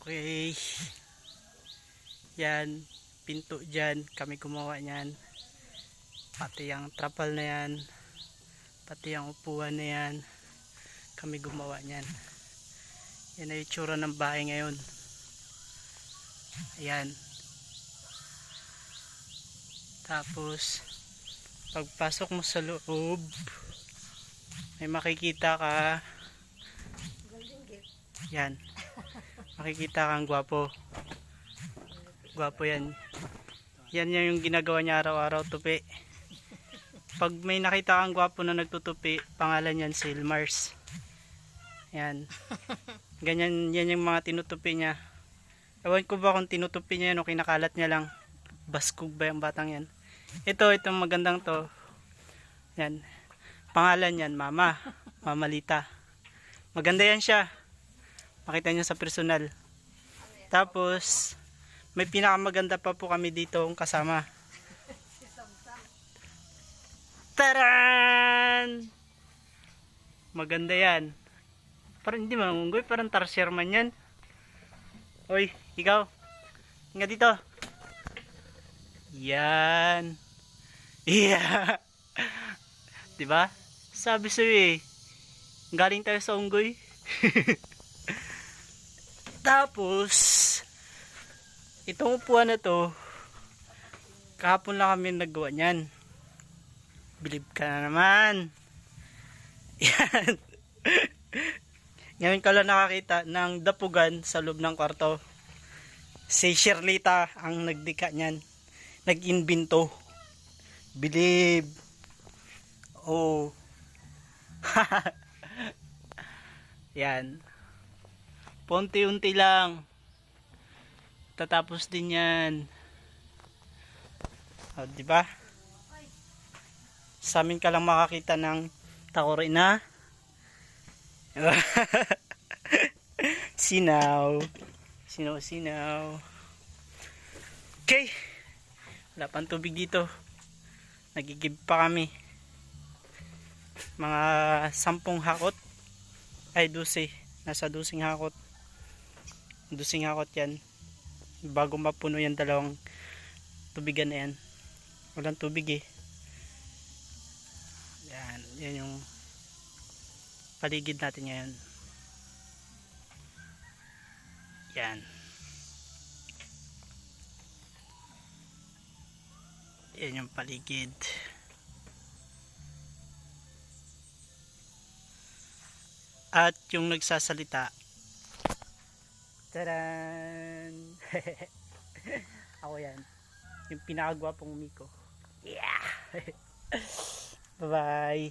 Okay. Yan. Pinto dyan. Kami gumawa niyan. Pati yung trapal na yan. Pati yung upuan na yan. Kami gumawa niyan. Yan ay itsura ng bahay ngayon. Ayan. Tapos, pagpasok mo sa loob, may makikita ka. Yan. Makikita kang gwapo. Gwapo yan. Yan yung ginagawa niya araw-araw tupi. Pag may nakita kang gwapo na nagtutupi, pangalan yan si Mars. Yan. Ganyan yan yung mga tinutupi niya. Ewan ko ba kung tinutupi niya yan o kinakalat niya lang. Baskog ba yung batang yan? Ito, itong magandang to. Yan. Pangalan yan, Mama. Mamalita. Maganda yan siya. Makita niyo sa personal. Tapos, may pinakamaganda pa po kami dito ang kasama. Taran! Maganda yan. Parang hindi man unggoy, parang tarsier man yan. Hoy, ikaw. Nga dito. Yan. Yeah. 'Di ba? Sabi sa'yo eh. Galing tayo sa unggoy. Tapos, itong upuan na to, kahapon lang kami naggawa niyan. Bilib ka na naman. Yan. Ngayon ka lang nakakita ng dapugan sa loob ng kwarto. Si Shirlita ang nagdika niyan. Nag-invento. Bilib. Oh. Yan. Punti-unti lang. Tatapos din yan. O, di ba? Sa amin ka lang makakita ng takore na sinaw. Sinaw, sinaw. Okay. Wala pang tubig dito. Nagigib pa kami. Mga sampung hakot. Ay, dusi. Nasa dusing hakot. Dusing hakot yan. Bago mapuno yan dalawang tubigan na yan. Walang tubig eh. Yan. Yan yung paligid natin ngayon. Yan. Yan yung paligid. At yung nagsasalita. Taran! Ako yan. Yung pinakagwapong Miko. Yeah! Bye-bye!